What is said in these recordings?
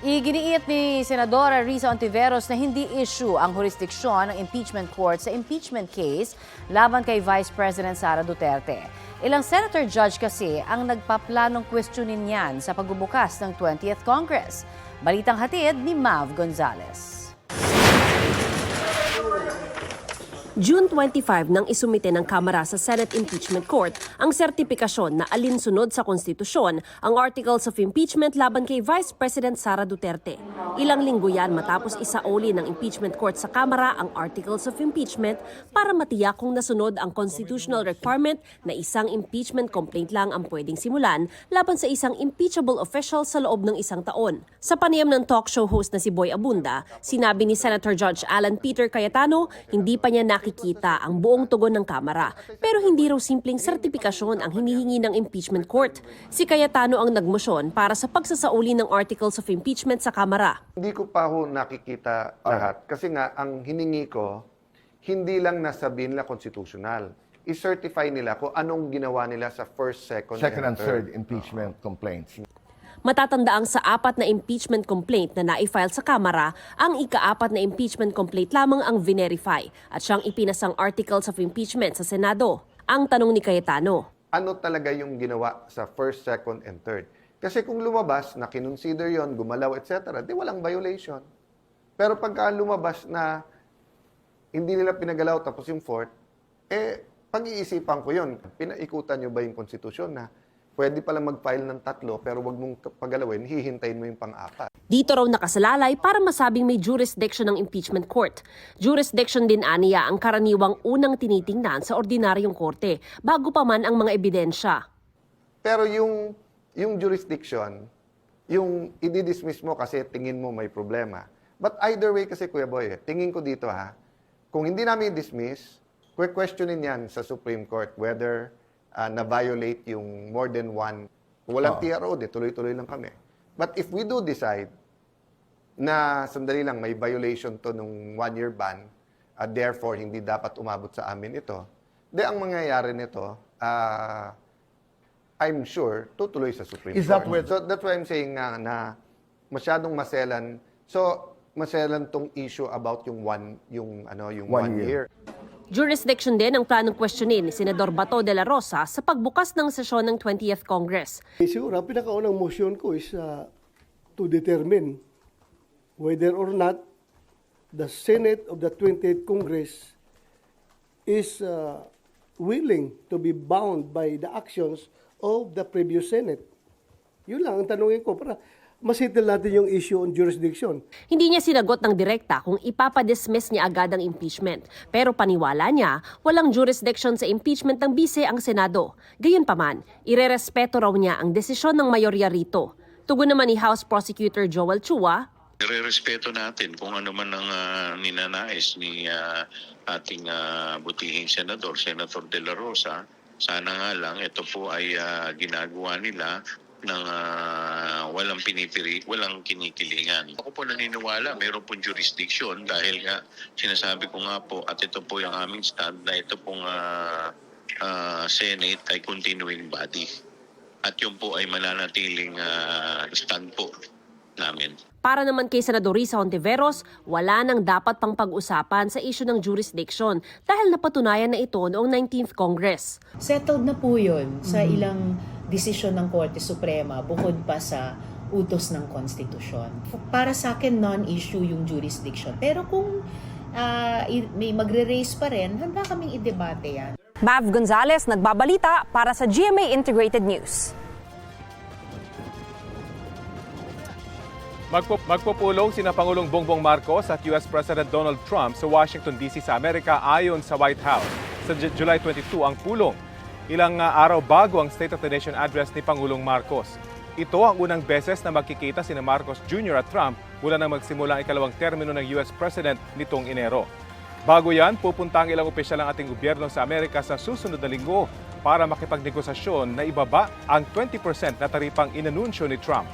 Iginiit ni Senadora Risa Ontiveros na hindi issue ang jurisdiksyon ng impeachment court sa impeachment case laban kay Vice President Sara Duterte. Ilang senator judge kasi ang nagpaplanong questionin yan sa pagbubukas ng 20th Congress. Balitang hatid ni Mav Gonzalez. June 25 nang isumite ng Kamara sa Senate Impeachment Court ang sertipikasyon na alinsunod sa konstitusyon ang Articles of Impeachment laban kay Vice President Sara Duterte. Ilang linggo yan matapos isauli ng Impeachment Court sa Kamara ang Articles of Impeachment para matiyak kung nasunod ang constitutional requirement na isang impeachment complaint lang ang pwedeng simulan laban sa isang impeachable official sa loob ng isang taon. Sa panayam ng talk show host na si Boy Abunda, sinabi ni Senator Judge Alan Peter Cayetano hindi pa niya nakikita ang buong tugon ng Kamara pero hindi raw simpleng sertipikasyon ang hinihingi ng impeachment court. Si Cayetano ang nagmosyon para sa pagsasauli ng articles of impeachment sa Kamara. Hindi ko pa ho nakikita lahat. Kasi nga, ang hiningi ko, hindi lang nasabihin nila constitutional. I-certify nila kung anong ginawa nila sa first, second, Second and third impeachment complaints. Matatandaang sa apat na impeachment complaint na na-file sa Kamara, ang ikaapat na impeachment complaint lamang ang verify at siyang ipinasang articles of impeachment sa Senado. Ang tanong ni Cayetano, Ano talaga yung ginawa sa first, second, and third? Kasi kung lumabas na kinonsider yon, gumalaw, etc., di walang violation. Pero pagka lumabas na hindi nila pinagalaw tapos yung fourth, eh, pag-iisipan ko yon. Pinaikutan nyo ba yung konstitusyon na pwede pala mag-file ng tatlo pero wag mong pagalawin, hihintayin mo yung pang-apat. Dito raw nakasalalay para masabing may jurisdiction ng impeachment court. Jurisdiction din aniya ang karaniwang unang tinitingnan sa ordinaryong korte bago pa man ang mga ebidensya. Pero yung, yung jurisdiction, yung i-dismiss mo kasi tingin mo may problema. But either way kasi, Kuya Boy, tingin ko dito ha, kung hindi namin i-dismiss, questionin yan sa Supreme Court whether ah, na-violate yung more than one. Walang Oo. TRO, di tuloy-tuloy lang kami. But if we do decide na sandali lang, may violation to nung one-year ban, at therefore hindi dapat umabot sa amin ito, di ang mangyayari nito, ah, I'm sure, tutuloy sa Supreme Is that Court. where- So that's why I'm saying nga na masyadong maselan. So, maselan tong issue about yung one, yung ano, yung one, One year. year. Jurisdiction din ang planong questionin ni Senador Bato de la Rosa sa pagbukas ng sesyon ng 20th Congress. Eh, Siguro, ang pinakaunang motion ko is uh, to determine whether or not the Senate of the 20th Congress is uh, willing to be bound by the actions of the previous Senate. Yun lang ang tanungin ko para masettle natin yung issue on jurisdiction. Hindi niya sinagot ng direkta kung ipapadismiss niya agad ang impeachment. Pero paniwala niya, walang jurisdiction sa impeachment ng bise ang Senado. Gayunpaman, irerespeto raw niya ang desisyon ng mayorya rito. Tugon naman ni House Prosecutor Joel Chua, Nire-respeto natin kung ano man ang ah, ninanais ni ah, ating ah, butihing senador, Senator De La Rosa. Sana nga lang ito po ay ah, ginagawa nila ng ah, walang pinipiri, walang kinikilingan. Ako po naniniwala, mayroon pong jurisdiction dahil nga sinasabi ko nga po at ito po yung aming stand na ito pong ah, ah, Senate ay continuing body. At yun po ay mananatiling ah, stand po namin. Para naman kay Senador Risa Hontiveros, wala nang dapat pang pag-usapan sa issue ng jurisdiction dahil napatunayan na ito noong 19th Congress. settled na po yun sa ilang desisyon ng Korte Suprema bukod pa sa utos ng konstitusyon. Para sa akin, non-issue yung jurisdiction. Pero kung i- may magre-raise pa rin, handa kaming i-debate yan. Mav Gonzalez nagbabalita para sa GMA Integrated News. Magpo- magpupulong sina Pangulong Bongbong Marcos at US President Donald Trump sa Washington DC sa Amerika ayon sa White House. Sa J- July 22 ang pulong. Ilang ah, araw bago ang State of the Nation address ni Pangulong Marcos. Ito ang unang beses na magkikita sina Marcos Jr. at Trump mula nang magsimula ang ikalawang termino ng US President nitong Enero. Bago yan, pupunta ang ilang opisyal ng ating gobyerno sa Amerika sa susunod na linggo para makipagnegosasyon na ibaba ang 20% na taripang inanunsyo ni Trump.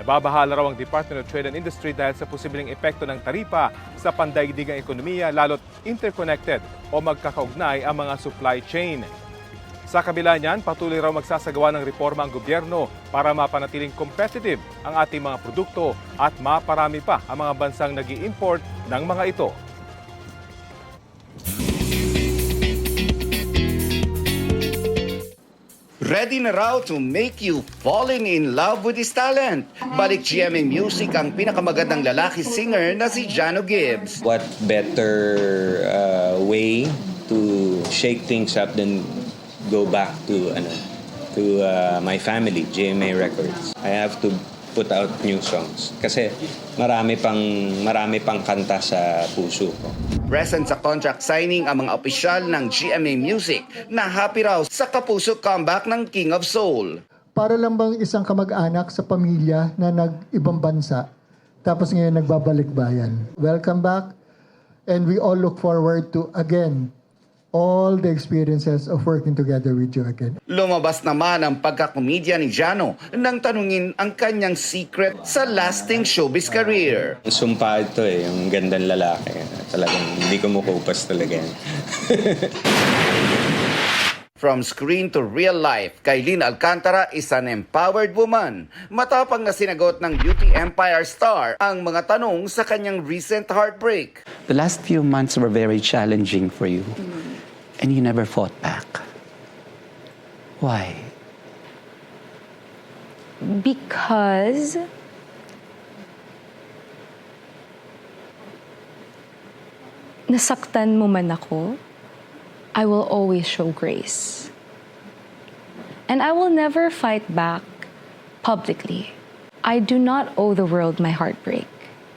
Nababahala raw ang Department of Trade and Industry dahil sa posibleng epekto ng taripa sa pandaigdigang ekonomiya lalo't interconnected o magkakaugnay ang mga supply chain. Sa kabila niyan, patuloy raw magsasagawa ng reforma ang gobyerno para mapanatiling competitive ang ating mga produkto at maparami pa ang mga bansang nag import ng mga ito. Ready na raw to make you falling in love with his talent. Balik GMA Music ang pinakamagandang lalaki singer na si Jano Gibbs. what better uh, way to shake things up than go back to ano to uh, my family GMA Records I have to put out new songs kasi marami pang marami pang kanta sa puso ko Present sa contract signing ang mga opisyal ng GMA Music na happy raw sa kapuso comeback ng King of Soul. para lang bang isang kamag-anak sa pamilya na nag-ibang bansa tapos ngayon nagbabalik bayan. Welcome back and we all look forward to again all the experiences of working together with you again. Lumabas naman ang pagkakomedya ni Jano nang tanungin ang kanyang secret sa lasting showbiz career. sumpa ito eh yung gandang lalaki talagang hindi ko makupas talaga yan From screen to real life, Kailin Alcantara is an empowered woman. Matapang na sinagot ng Beauty Empire star ang mga tanong sa kanyang recent heartbreak. The last few months were very challenging for you, and you never fought back. Why? Because nasaktan mo man ako, I will always show grace. And I will never fight back publicly. I do not owe the world my heartbreak.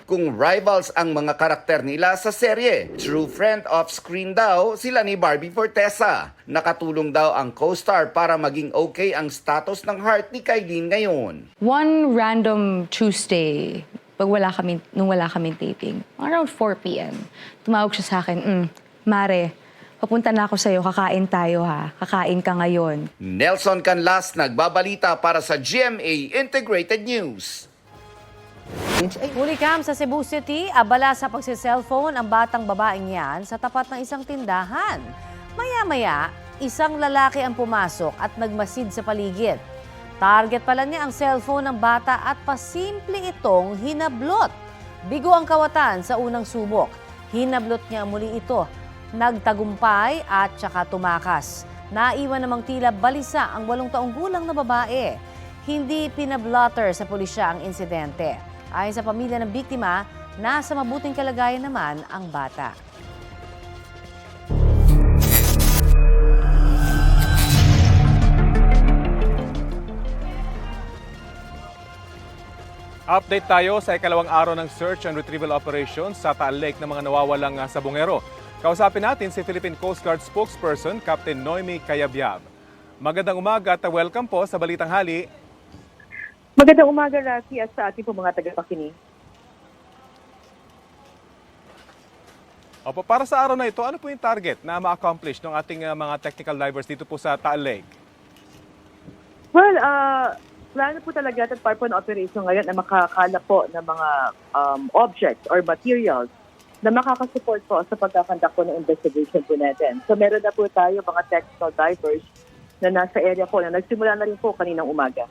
Kung rivals ang mga karakter nila sa serye, true friend off-screen daw sila ni Barbie Fortesa. Nakatulong daw ang co-star para maging okay ang status ng heart ni Kailin ngayon. One random Tuesday, pag wala kami, nung wala kaming taping, around 4 p.m., tumawag siya sa akin, mm, Mare, papunta na ako sa'yo, kakain tayo ha, kakain ka ngayon. Nelson Canlas nagbabalita para sa GMA Integrated News. Huli cam sa Cebu City, abala sa pagsiselfone ang batang babaeng yan sa tapat ng isang tindahan. Maya-maya, isang lalaki ang pumasok at nagmasid sa paligid. Target pala niya ang cellphone ng bata at pasimple itong hinablot. Bigo ang kawatan sa unang subok. Hinablot niya muli ito. Nagtagumpay at saka tumakas. Naiwan namang tila balisa ang walong taong gulang na babae. Hindi pinablotter sa pulisya ang insidente. Ayon sa pamilya ng biktima, nasa mabuting kalagayan naman ang bata. Update tayo sa ikalawang araw ng search and retrieval operations sa Taal Lake ng mga nawawalang ah, sabongero. Kausapin natin si Philippine Coast Guard spokesperson Captain Noemi Kayabyab. Magandang umaga at welcome po sa Balitang Hali. Magandang umaga, Rafi, at sa ating po mga tagapakinig. Opo, para sa araw na ito, ano po yung target na ma-accomplish ng ating ah, mga technical divers dito po sa Taal Lake? Well, uh, plano po talaga at part po ng operation ngayon na makakala po ng mga um, objects or materials na makakasupport po sa pagkakandak po ng investigation po natin. So meron na po tayo mga technical divers na nasa area po na nagsimula na rin po kaninang umaga.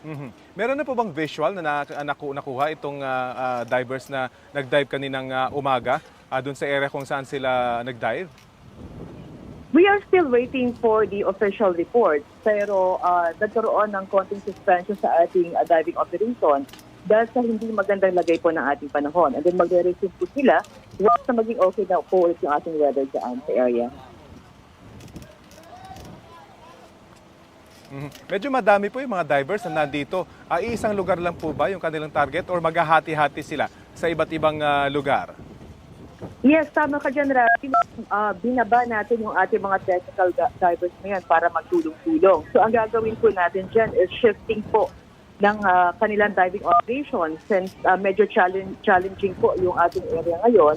Mhm. Meron na po bang visual na na- naku- nakuha itong ah, ah, divers na nag-dive kaninang ah, umaga ah, doon sa area kung saan sila nag-dive? We are still waiting for the official report. Pero uh, nagkaroon ng konting suspension sa ating uh, diving operation dahil sa hindi magandang lagay po ng ating panahon. And then magre-resume po sila once na maging okay na po ulit yung ating weather dyan sa area. Mhm. Medyo madami po yung mga divers na nandito. Ah, isang lugar lang po ba yung kanilang target or maghahati-hati sila sa iba't ibang ah, lugar? Yes, tama ka dyan, Rafi. Uh, binaba natin yung ating mga technical divers ngayon para magtulong-tulong. So ang gagawin po natin dyan is shifting po ng ah, kanilang diving operation since ah, medyo challenge, challenging po yung ating area ngayon.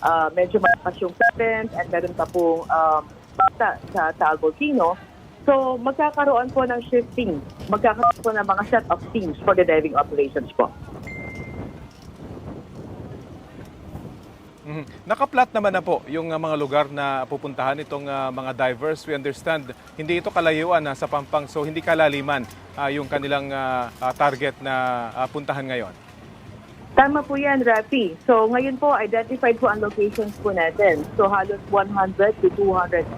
Ah, medyo malakas yung current and meron pa pong um, bata sa Taal Volcano. So magkakaroon po ng shifting. Magkakaroon po ng mga set of teams for the diving operations po. Mhm. Nakaplat naman na po yung uh, mga lugar na pupuntahan itong uh, mga divers. We understand, hindi ito kalayuan uh, sa Pampang, so hindi kalaliman uh, yung kanilang uh, uh, target na uh, puntahan ngayon. Tama po yan, Rafi. So ngayon po, identified po ang locations po natin. So halos 100 to 270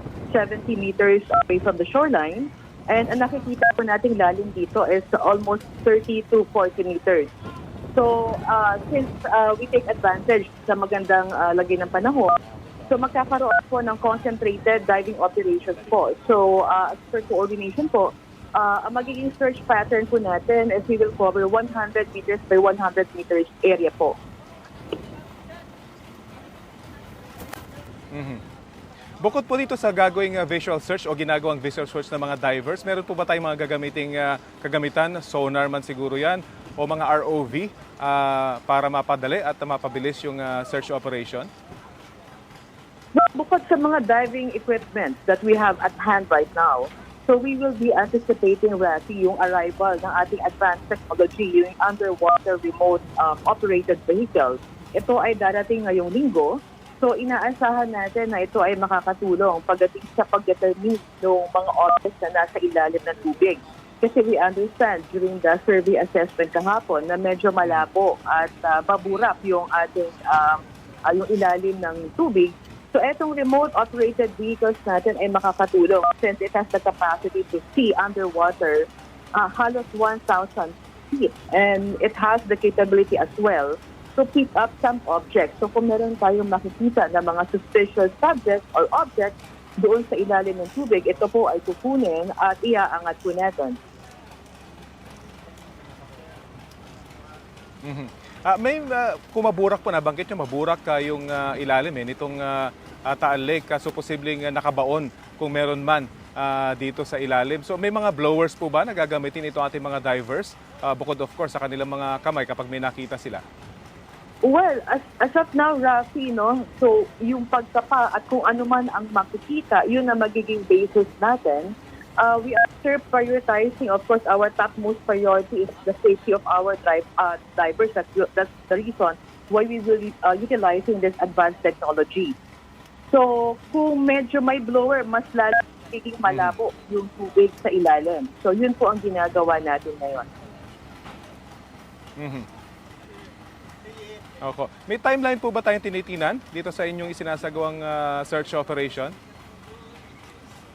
meters away from the shoreline. And ang nakikita po nating lalim dito is almost 30 to 40 meters. So uh, since uh, we take advantage sa magandang uh, lagay ng panahon, so magkakaroon po ng concentrated diving operations po. So uh, as per coordination po, uh, ang magiging search pattern po natin is we will cover 100 meters by 100 meters area po. Mhm. Bukod po dito sa gagawing uh, visual search o ginagawang visual search ng mga divers, meron po ba tayong mga gagamiting uh, kagamitan, sonar man siguro yan, o mga ROV uh, para mapadali at mapabilis yung uh, search operation? Bukod sa mga diving equipment that we have at hand right now, so we will be anticipating, Rafi, yung arrival ng ating advanced technology, yung underwater remote um, operated vehicles. Ito ay darating ngayong linggo. So inaasahan natin na ito ay makakatulong pagdating sa pagdetermine ng mga objects na nasa ilalim ng tubig. Kasi we understand during the survey assessment kahapon na medyo malabo at uh, baburap yung ating um, uh, yung ilalim ng tubig. So etong remote operated vehicles natin ay makakatulong since it has the capacity to see underwater uh, halos 1,000 feet and it has the capability as well to pick up some objects. So kung meron tayong makikita na mga suspicious subjects or objects doon sa ilalim ng tubig, ito po ay kukunin at iaangat po natin. Ah, may uh, kumaburak po, nabanggit nyo, maburak uh, yung uh, ilalim eh, nitong uh, uh, Taal Lake. Uh, so posibleng uh, nakabaon kung meron man uh, dito sa ilalim. So may mga blowers po ba na gagamitin itong ating mga divers? Uh, bukod of course sa kanilang mga kamay kapag may nakita sila. Well, as, as of now, Rafi, no, so yung pagtapa at kung ano man ang makikita, yun na magiging basis natin. Uh, we are still prioritizing, of course, our topmost priority is the safety of our drive, uh, divers. That's, that's the reason why we will be uh, utilizing this advanced technology. So, kung medyo may blower, mas lalo magiging malabo yung tubig sa ilalim. So, yun po ang ginagawa natin ngayon. Mhm. Opo. May timeline po ba tayong tinitinan dito sa inyong isinasagawang uh, search operation?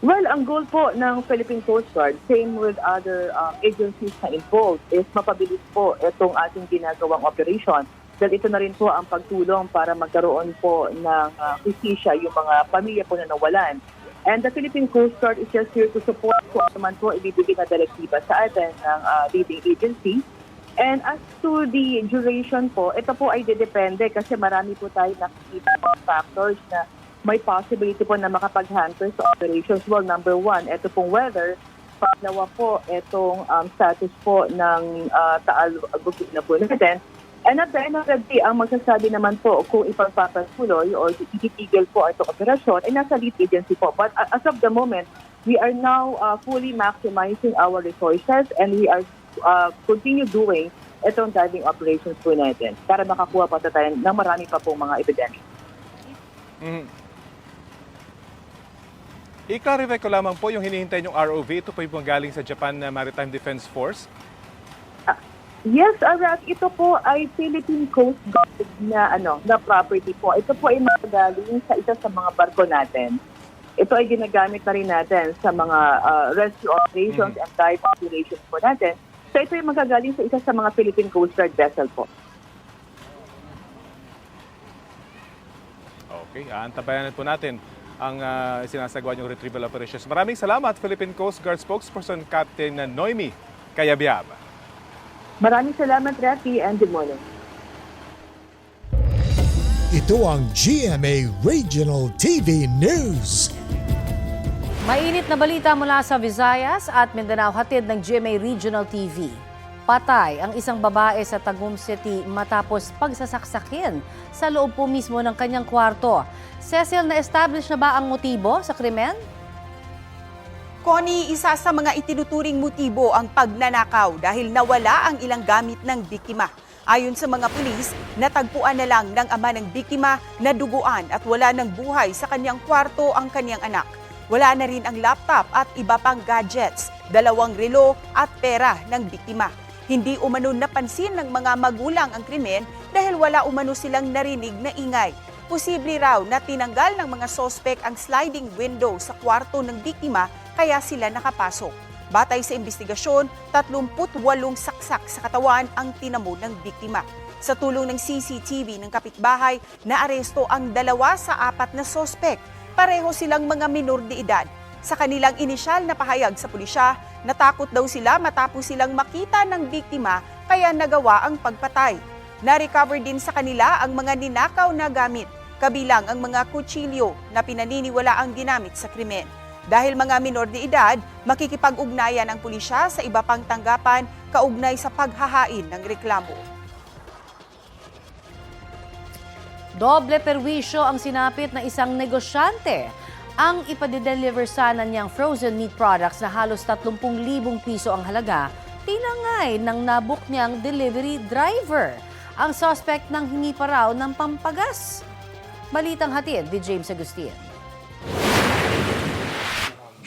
Well, ang goal po ng Philippine Coast Guard, same with other um, agencies na involved, is mapabilis po itong ating ginagawang operation. Dahil ito na rin po ang pagtulong para magkaroon po ng uh, justisya yung mga pamilya po na nawalan. And the Philippine Coast Guard is just here to support po naman po ibibigay na direktiba sa atin ng uh, leading agency. And as to the duration po, ito po ay didepende kasi marami po tayo nakikita mga factors na may possibility po na makapag-hamper sa operations. Well, number one, ito pong weather. Pangalawa po, itong um, status po ng uh, Taal Bukid na po natin. And at the end of the day, ang magsasabi naman po kung ipagpapatuloy o ititigil po itong operasyon ay nasa lead agency po. But as of the moment, we are now uh, fully maximizing our resources and we are uh, continue doing itong diving operations po natin para makakuha pa tayo ng marami pa pong mga ebidensya. Mhm. I-clarify ko lamang po yung hinihintay yung ROV. Ito po yung galing sa Japan uh, Maritime Defense Force. Yes, Arak, ito po ay Philippine Coast Guard na ano, na property po. Ito po ay magagaling sa isa sa mga barko natin. Ito ay ginagamit na rin natin sa mga uh, rescue operations and dive operations po natin. So ito ay magagaling sa isa sa mga Philippine Coast Guard vessel po. Okay, aantabayanan po natin ang uh, sinasagawa yung retrieval operations. Maraming salamat, Philippine Coast Guard spokesperson Captain Noemi Kayabyab. Maraming salamat, Rafi, and good morning. Ito ang GMA Regional TV News. Mainit na balita mula sa Visayas at Mindanao hatid ng GMA Regional TV. Patay ang isang babae sa Tagum City matapos pagsasaksakin sa loob po mismo ng kanyang kwarto. Cecil, na-establish na ba ang motibo sa krimen? Connie, isa sa mga itinuturing motibo ang pagnanakaw dahil nawala ang ilang gamit ng biktima. Ayon sa mga pulis, natagpuan na lang ng ama ng biktima na duguan at wala ng buhay sa kanyang kwarto ang kanyang anak. Wala na rin ang laptop at iba pang gadgets, dalawang relo at pera ng biktima. Hindi umano napansin ng mga magulang ang krimen dahil wala umano silang narinig na ingay. Posible raw na tinanggal ng mga sospek ang sliding window sa kwarto ng biktima kaya sila nakapasok. Batay sa investigasyon, 38 saksak sa katawan ang tinamo ng biktima. Sa tulong ng CCTV ng kapitbahay, naaresto ang dalawa sa apat na sospek. Pareho silang mga minor de edad. Sa kanilang inisyal na pahayag sa pulisya, natakot daw sila matapos silang makita ng biktima kaya nagawa ang pagpatay. Na-recover din sa kanila ang mga ninakaw na gamit, kabilang ang mga kutsilyo na pinaniniwala ang ginamit sa krimen. Dahil mga minor de edad, makikipag-ugnayan ang pulisya sa iba pang tanggapan kaugnay sa paghahain ng reklamo. Doble perwisyo ang sinapit na isang negosyante. Ang ipadideliver sana niyang frozen meat products na halos 30,000 piso ang halaga, tinangay ng nabuk niyang delivery driver. Ang suspect nang hingi pa raw ng pampagas. Balitang hatid ni James Agustin.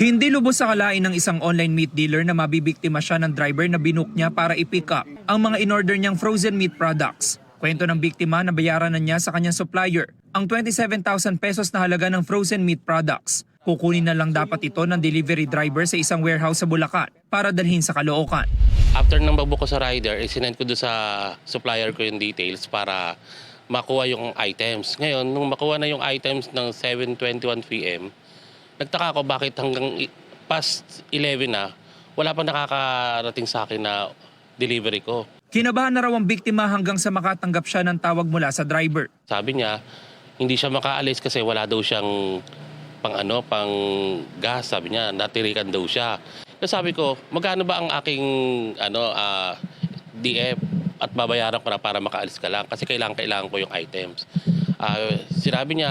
Hindi lubos sa kalain ng isang online meat dealer na mabibiktima siya ng driver na binook niya para i-pick up ang mga in-order niyang frozen meat products. Kwento ng biktima na bayaran na niya sa kanyang supplier ang 27,000 pesos na halaga ng frozen meat products. Kukunin na lang dapat ito ng delivery driver sa isang warehouse sa Bulacan para dalhin sa Caloocan. After nang magbuko sa rider, isinend ko doon sa supplier ko yung details para makuha yung items. Ngayon, nung makuha na yung items ng 7.21 p.m., nagtaka ako bakit hanggang past 11 na, wala pa nakakarating sa akin na delivery ko. Kinabahan na raw ang biktima hanggang sa makatanggap siya ng tawag mula sa driver. Sabi niya, hindi siya makaalis kasi wala daw siyang pang ano, pang gas. Sabi niya, natirikan daw siya. Kaya sabi ko, magkano ba ang aking ano, ah, DF at babayaran ko na para makaalis ka lang kasi kailangan kailangan ko yung items. Ah, sinabi niya,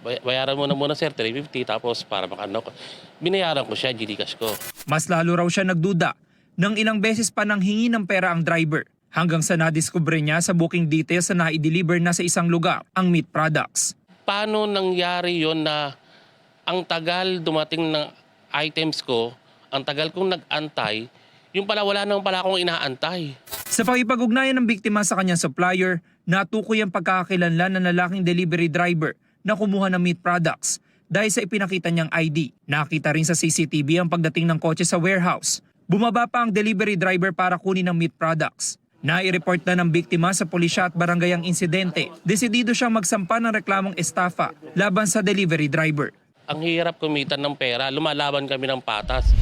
"Bay- bayaran mo na muna sir, 350 tapos para makano ko. Binayaran ko siya, GCash ko. Mas lalo raw siya nagduda nang ilang beses pa nang hingi ng pera ang driver hanggang sa nadiskubre niya sa booking details na na-deliver na sa isang lugar ang meat products. Paano nangyari yon na ang tagal dumating ng items ko, ang tagal kong nag-antay, yung pala wala naman pala akong inaantay. Sa pakipag-ugnayan ng biktima sa kanyang supplier, natukoy ang pagkakakilanlan ng lalaking delivery driver na kumuha ng meat products dahil sa ipinakita niyang ID. Nakita rin sa CCTV ang pagdating ng kotse sa warehouse. Bumaba pa ang delivery driver para kunin ang meat products. Nai-report na ng biktima sa pulisya at barangay ang insidente. Desidido siyang magsampa ng reklamong estafa laban sa delivery driver. Ang hirap kumita ng pera, lumalaban kami ng patas.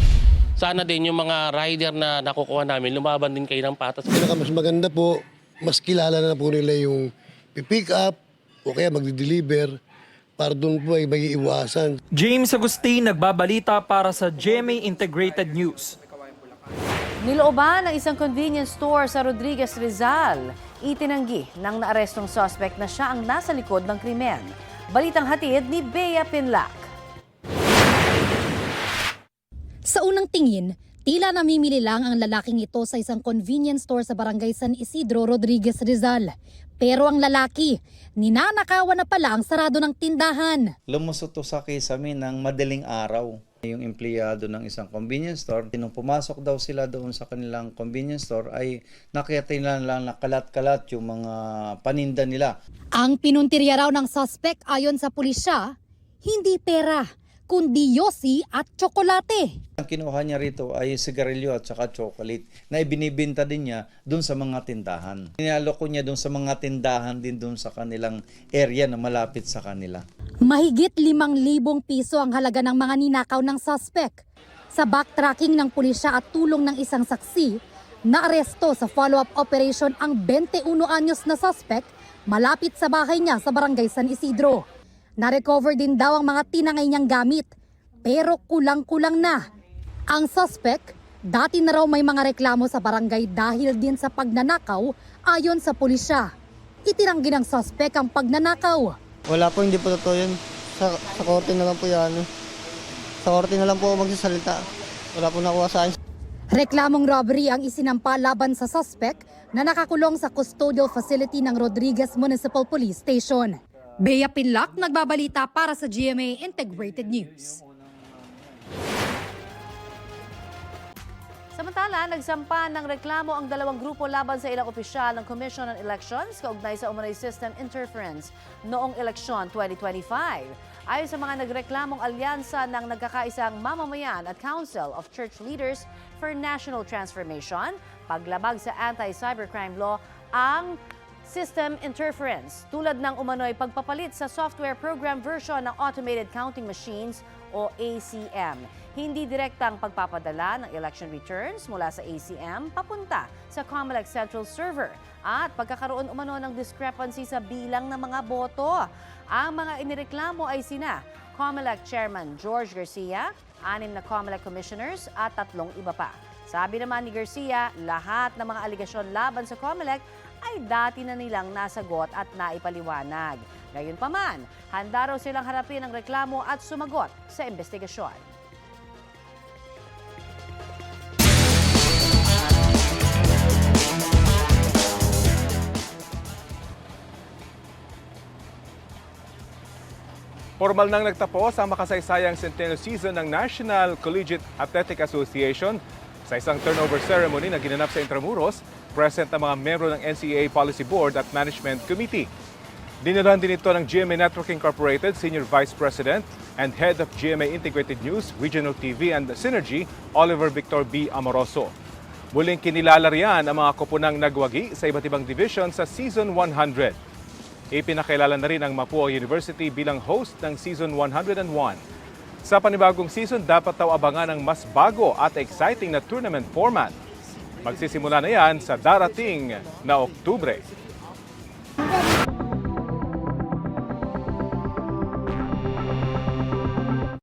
Sana din yung mga rider na nakukuha namin, lumaban din kayo ng patas. Pinaka mas maganda po, mas kilala na po nila yung pick up o kaya magdi-deliver para doon po ay may iwasan. James Agustin nagbabalita para sa GMA Integrated News. Nilooban ng isang convenience store sa Rodriguez Rizal. Itinanggi ng naarestong suspect na siya ang nasa likod ng krimen. Balitang hatid ni Bea Pinlac. Sa unang tingin, tila namimili lang ang lalaking ito sa isang convenience store sa barangay San Isidro, Rodriguez Rizal. Pero ang lalaki, ninanakawan na pala ang sarado ng tindahan. Lumusot to sa kisame ng madaling araw. Yung empleyado ng isang convenience store, nung pumasok daw sila doon sa kanilang convenience store ay nakita nila lang na kalat-kalat yung mga paninda nila. Ang pinuntirya raw ng suspect ayon sa pulisya, hindi pera, kundi yosi at tsokolate. Ang kinuha niya rito ay sigarilyo at saka chocolate na ibinibinta din niya doon sa mga tindahan. Ninaloko niya doon sa mga tindahan din doon sa kanilang area na malapit sa kanila. Mahigit limang libong piso ang halaga ng mga ninakaw ng suspect. Sa backtracking ng pulisya at tulong ng isang saksi, naaresto sa follow-up operation ang 21 anyos na suspect malapit sa bahay niya sa barangay San Isidro. Na-recover din daw ang mga tinangay niyang gamit, pero kulang-kulang na. Ang suspect, dati na raw may mga reklamo sa barangay dahil din sa pagnanakaw ayon sa pulisya. Itinanggi ng suspect ang pagnanakaw. Wala po, hindi po totoo yun. Sa, sa korte na lang po yan. Sa korte na lang po magsasalita. Wala po nakuha sa akin. Reklamong robbery ang isinampa laban sa suspect na nakakulong sa custodial facility ng Rodriguez Municipal Police Station. Bea Pinlock, nagbabalita para sa GMA Integrated News. Samantala, nagsampa ng reklamo ang dalawang grupo laban sa ilang opisyal ng Commission on Elections kaugnay sa umano'y system interference noong eleksyon 2025. Ayon sa mga nagreklamong alyansa ng nagkakaisang mamamayan at Council of Church Leaders for National Transformation, paglabag sa anti-cybercrime law ang system interference tulad ng umano'y pagpapalit sa software program version ng automated counting machines o ACM. Hindi direktang pagpapadala ng election returns mula sa ACM papunta sa COMELEC Central Server at pagkakaroon umano ng discrepancy sa bilang ng mga boto. Ang mga inireklamo ay sina COMELEC Chairman George Garcia, anim na COMELEC Commissioners at tatlong iba pa. Sabi naman ni Garcia, lahat ng mga aligasyon laban sa COMELEC ay dati na nilang nasagot at naipaliwanag. Gayunpaman, handa raw silang harapin ang reklamo at sumagot sa investigasyon. Formal nang nagtapos ang makasaysayang centennial season ng National Collegiate Athletic Association. Sa isang turnover ceremony na ginanap sa Intramuros, present ang mga membro ng NCAA Policy Board at Management Committee. Dinalahan din ito ng GMA Network Incorporated Senior Vice President and Head of GMA Integrated News, Regional TV and Synergy, Oliver Victor B. Amoroso. Muling kinilala riyan ang mga koponang nagwagi sa iba't ibang division sa Season 100. Ipinakilala na rin ang Mapua University bilang host ng Season 101. Sa panibagong season, dapat daw abangan ang mas bago at exciting na tournament format. Magsisimula na yan sa darating na Oktubre.